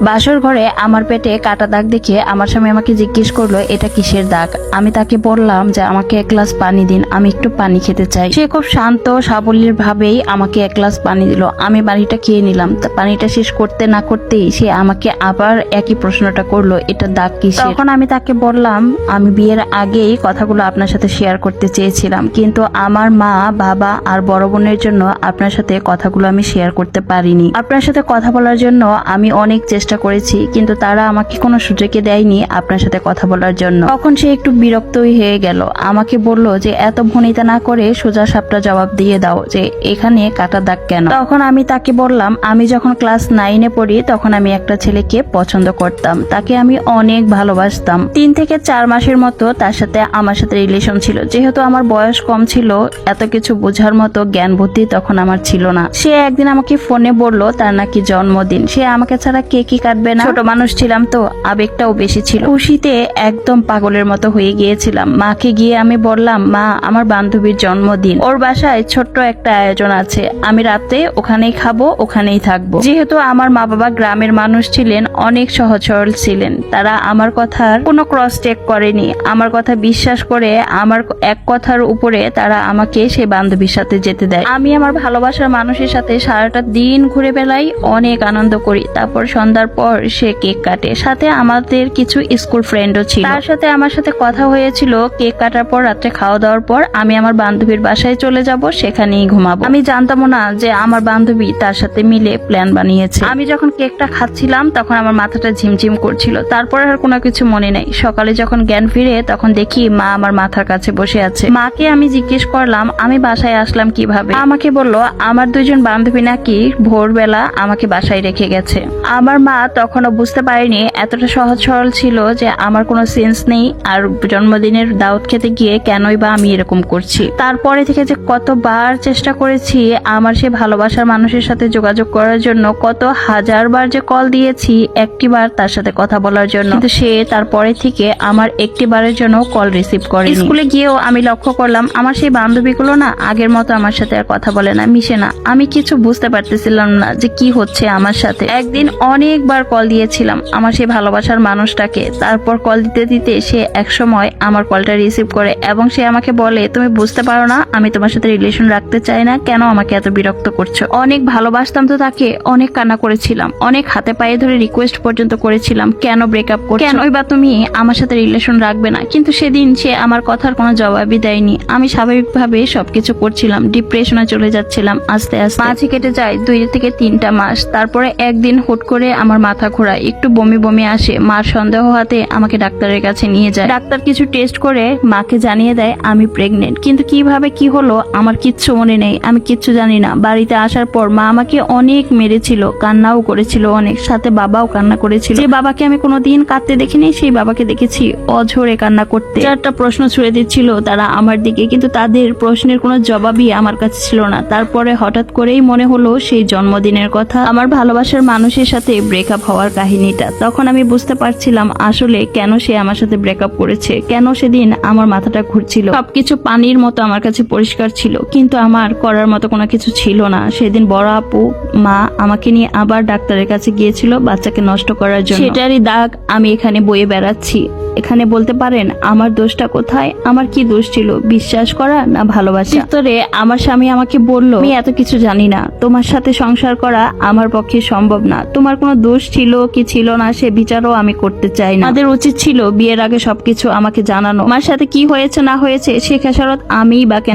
বাসর ঘরে আমার পেটে কাটা দাগ দেখে আমার স্বামী আমাকে জিজ্ঞেস করল, এটা কিসের দাগ? আমি তাকে বললাম যে, আমাকে এক গ্লাস পানি দিন, আমি একটু পানি খেতে চাই। সে খুব শান্ত সাবলীর ভাবেই আমাকে এক গ্লাস পানি দিল। আমি পানিটা খেয়ে নিলাম। তা পানিটা শেষ করতে না করতেই সে আমাকে আবার একই প্রশ্নটা করল, এটা দাগ কিসের? তখন আমি তাকে বললাম, আমি বিয়ের আগেই কথাগুলো আপনার সাথে শেয়ার করতে চেয়েছিলাম, কিন্তু আমার মা, বাবা আর বড় বোনের জন্য আপনার সাথে কথাগুলো আমি শেয়ার করতে পারিনি। আপনার সাথে কথা বলার জন্য আমি অনেক চেষ্টা করেছি, কিন্তু তারা আমাকে কোনো সুযোগই দেয়নি আপনার সাথে কথা বলার জন্য। তখন সে একটু বিরক্তই হয়ে গেল। আমাকে বলল যে, এত ভনিতা না করে সোজা সাপটা জবাব দিয়ে দাও যে, এখানে কাটা দাগ কেন? তখন আমি তাকে বললাম, আমি যখন ক্লাস নাইনে পড়ি, তখন আমি একটা ছেলেকে পছন্দ করতাম। তাকে আমি অনেক ভালোবাসতাম। তিন থেকে চার মাসের মতো তার সাথে আমার সাথে রিলেশন ছিল। যেহেতু আমার বয়স কম ছিল, এত কিছু বোঝার মতো জ্ঞান বুদ্ধি তখন আমার ছিল না। সে একদিন আমাকে ফোনে বলল, তার নাকি জন্মদিন? সে আমাকে ছাড়া কে কি কাটবে না? ছোট মানুষ ছিলাম তো, আবেগটাও বেশি ছিল। খুশিতে একদম পাগলের মতো হয়ে গিয়েছিলাম। মাকে গিয়ে আমি বললাম, মা, আমার বান্ধবীর জন্মদিন। ওর বাসায় ছোট্ট একটা আয়োজন আছে। আমি রাতে ওখানেই খাব, ওখানেই থাকব। যেহেতু আমার মা বাবা গ্রামের মানুষ ছিলেন, অনেক সহজ সরল ছিলেন। তারা আমার কথার কোনো ক্রস চেক করেনি। আমার কথা বিশ্বাস করে আমার এক কথার উপরে তারা আমাকে সে বান্ধবীর সাথে যেতে দেয়। আমি আমার ভালোবাসার মানুষের সাথে সারাটা দিন ঘুরে বেড়াই, অনেক আনন্দ করি। তারপর সন্ধ্যার পর সে কেক কাটে। সাথে আমাদের কিছু স্কুল ফ্রেন্ডও ছিল। তার সাথে আমার সাথে কথা হয়েছিল। কেক কাটার পর রাত্রে খাওয়া দাওয়ার পর আমি আমার বান্ধবীর বাসায় চলে যাব, সেখানেই ঘুমাবো। আমি জানতামও না যে আমার বান্ধবী তার সাথে মিলে প্ল্যান বানিয়েছে। আমি যখন কেকটা খাচ্ছিলাম, তখন আমার মাথাটা ঝিমঝিম করছিল। তারপর আর কোনো কিছু মনে নেই। সকালে যখন জ্ঞান ফিরে, তখন দেখি মা আমার মাথার কাছে বসে আছে। মাকে আমি জিজ্ঞেস করলাম, আমি বাসায় আসলাম কীভাবে? আমাকে বলল, আমার দুজন বান্ধবী নাকি ভোরবেলা আমাকে বাসায় রেখে গেছে। আমার মা তখনও বুঝতে পারেনি, এতটা সহজ সরল ছিল যে আমার কোনো সেন্স নেই আর জন্মদিনের দাওয়াত খেতে গিয়ে কেনই বা আমি এরকম করছি। তারপরে থেকে যে কতবার চেষ্টা করেছি আমার সে ভালোবাসার মানুষের সাথে যোগাযোগ করার জন্য, কত হাজার বার যে কল দিয়েছি একটি বার তার সাথে কথা বলার জন্য। কিন্তু সে তারপরে থেকে আমার একটি বারের জন্য কল রিসিভ করে স্কুলে গিয়েও আমি লক্ষ্য করলাম, আমার সেই বান্ধবীগুলো না আগের মতো আমার সাথে আর কথা বলে না, মিশে না। আমি কিছু বুঝতে পারতেছিলাম না যে কি হচ্ছে আমার সাথে। একদিন অনেকবার কল দিয়েছিলাম আমার সেই ভালোবাসার মানুষটাকে। তারপর কল দিতে দিতে সে এক সময় আমার কলটা রিসিভ করে এবং সে আমাকে বলে, তুমি বুঝতে পারো না, আমি তোমার সাথে রিলেশন রাখতে চাই না, কেন আমাকে এত বিরক্ত করছ? অনেক ভালোবাসতাম তো তাকে, অনেক কান্না করেছিলাম, অনেক হাতে পায়ে ধরে রিকোয়েস্ট পর্যন্ত করেছিলাম, কেন ব্রেকআপ করছ? কেনই বা তুমি আমার সাথে রিলেশন রাখবে না? কিন্তু সেদিন সে আমার কথার কোনো জবাবই দেয়নি। আমি স্বাভাবিকভাবে সবকিছু করছিলাম ডিপ্রেশনে চলে যাচ্ছিলাম আস্তে আস্তে। মাঝে কেটে যায় দুই থেকে তিনটা মাস। তারপরে একদিন হুট করে আমার মাথা ঘোরায় একটু বমি বমি আসে, মার সন্দেহ হাতে আমাকে ডাক্তারের কাছে নিয়ে যায়। ডাক্তার কিছু টেস্ট করে মাকে জানিয়ে দেয়, আমি প্রেগনেন্ট কিন্তু কীভাবে কি হলো, আমার কিচ্ছু মনে নেই, আমি কিচ্ছু জানি না। বাড়িতে আসার পর মা আমাকে অনেক মেরেছিল, কান্নাও করেছিল অনেক, সাথে বাবাও কান্না করেছিল। যে বাবাকে আমি কোনোদিন কাঁদতে দেখিনি, সেই বাবাকে দেখেছি অঝরে কান্না করতে। চারটা প্রশ্ন ছুড়ে দিচ্ছিল তারা আমার দিকে, কিন্তু তাদের প্রশ্নের কোনো জবাবই আমার কাছে ছিল না। তারপরে হঠাৎ করেই মনে হলো সেই জন্মদিনের কথা। আমার ভালোবাসার মানুষের সাথে ব্রেকআপ হওয়ার কাহিনীটা। তখন আমি বুঝতে পারছিলাম আসলে কেন সে আমার সাথে ব্রেকআপ করেছে কেন সেদিন আমার মাথাটা ঘুরছিল। সবকিছু পানির মতো আমার কাছে পরিষ্কার ছিল কিন্তু আমার করার মতো কোনো কিছু ছিল না। সেদিন বড় আপু মা আমাকে নিয়ে আবার ডাক্তারের কাছে গিয়েছিল বাচ্চাকে নষ্ট করার জন্য। সেটারই দাগ আমি এখানে বয়ে বেড়াচ্ছি। এখানে বলতে পারেন আমার দোষটা কোথায়? আমার কি দোষ ছিল? বিশ্বাস করা না ভালোবাসা? আমার স্বামী আমাকে বলল আমি এত কিছু জানি না। তোমার সাথে সংসার করা আমার পক্ষে সম্ভব না। তোমার কোনো দোষ ছিল কি ছিল না সে বিচারও আমি করতে চাই না। আমাদের উচিত ছিল বিয়ের আগে সবকিছু আমাকে জানানো। আমার সাথে কি হয়েছে না হয়েছে সে খেসারত আমি বা কেন